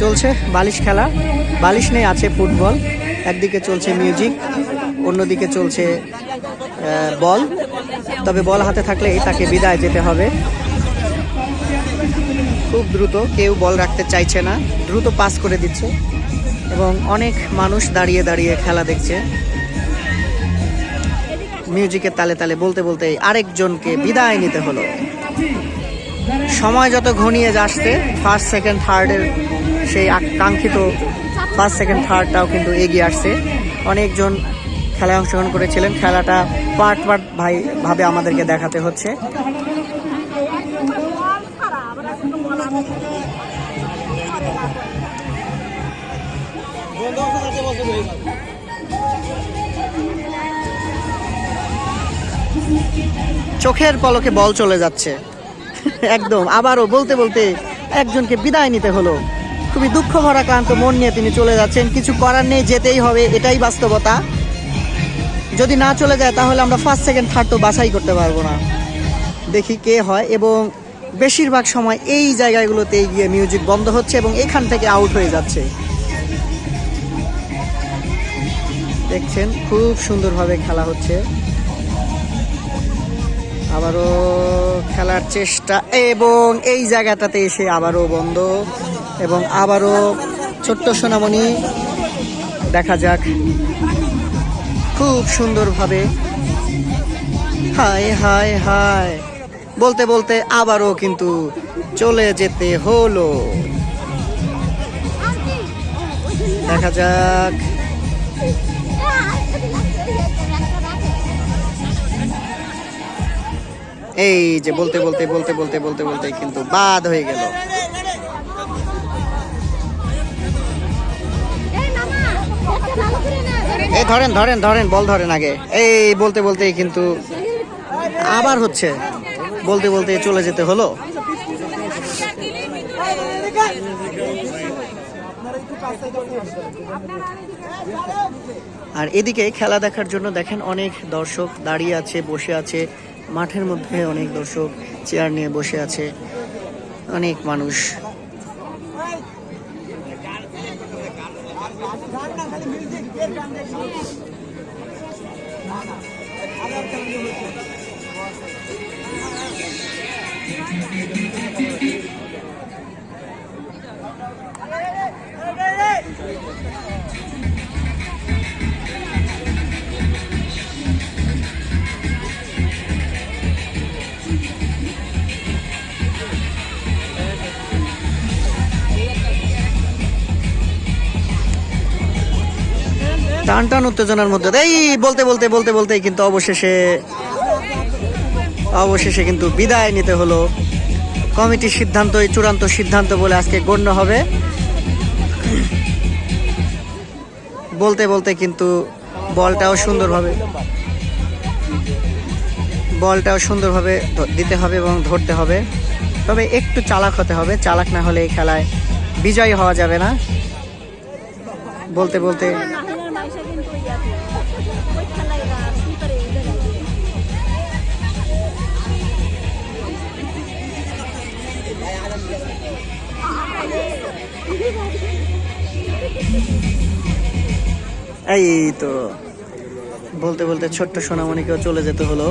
চলছে, বালিশ খেলা। বালিশ নেই আছে ফুটবল, একদিকে চলছে মিউজিক, অন্যদিকে চলছে বল। তবে বল হাতে থাকলেই তাকে বিদায় যেতে হবে। খুব দ্রুত, কেউ বল রাখতে চাইছে না। দ্রুত পাস করে দিচ্ছে এবং অনেক মানুষ দাঁড়িয়ে দাঁড়িয়ে খেলা দেখছে। মিউজিকের তালে তালে বলতে বলতে আরেকজনকে বিদায় নিতে হলো। সময় যত ঘনিয়ে যাচ্ছে ফার্স্ট সেকেন্ড থার্ডের সেই আকাঙ্ক্ষিত ফার্স্ট সেকেন্ড থার্ডটাও কিন্তু এগিয়ে আসছে। অনেকজন খেলায় অংশগ্রহণ করেছিলেন। খেলাটা পার্ট পার্ট ভাই ভাবে আমাদেরকে দেখাতে হচ্ছে। চোখের পলকে বল চলে যাচ্ছে। একদম, আবারও বলতে বলতে একজনকে বিদায় নিতে হলো। খুবই দুঃখ ভরা ক্লান্ত মন নিয়ে তিনি চলে যাচ্ছেন। কিছু করার নেই, যেতেই হবে, এটাই বাস্তবতা। যদি না চলে যায়, তাহলে আমরা ফার্স্ট সেকেন্ড থার্ড তো বাছাই করতে পারব না। দেখি কে হয়, এবং বেশিরভাগ সময় এই জায়গাগুলোতে গিয়ে মিউজিক বন্ধ হচ্ছে এবং এখান থেকে আউট হয়ে যাচ্ছে। দেখছেন, খুব সুন্দরভাবে খেলা হচ্ছে। আবারও খেলার চেষ্টা এবং এই জায়গাটাতে এসে আবারও বন্ধ এবং আবারও ছোট্ট সোনামণি, দেখা যাক। খুব সুন্দরভাবে। হায় হায় হায়। বলতে বলতে আবারও কিন্তু চলে যেতে হলো। দেখা যাক। এই যে বলতে বলতে বলতে বলতে বলতে বলতে কিন্তু বাদ হয়ে গেল। এই ধরেন ধরেন ধরেন, বল ধরেন আগে। এই বলতে বলতে কিন্তু আবার হচ্ছে। বলতে বলতে চলে যেতে হলো। আর এদিকে খেলা দেখার জন্য দেখেন অনেক দর্শক দাঁড়িয়ে আছে, বসে আছে। মাঠের মধ্যে অনেক দর্শক চেয়ার নিয়ে বসে আছে অনেক মানুষ। টান টান উত্তেজনার মধ্যে এই বলতে বলতে বলতে বলতে কিন্তু অবশেষে অবশেষে কিন্তু বিদায় নিতে হলো। কমিটির সিদ্ধান্ত এই চূড়ান্ত সিদ্ধান্ত বলে আজকে গণ্য হবে। বলতে বলতে কিন্তু বলটাও সুন্দরভাবে বলটাও সুন্দরভাবে দিতে হবে এবং ধরতে হবে। তবে একটু চালাক হতে হবে। চালাক না হলে এই খেলায় বিজয়ী হওয়া যাবে না। বলতে বলতে এই তো বলতে বলতে ছোট্ট সোনামণিকেও চলে যেতে হলো।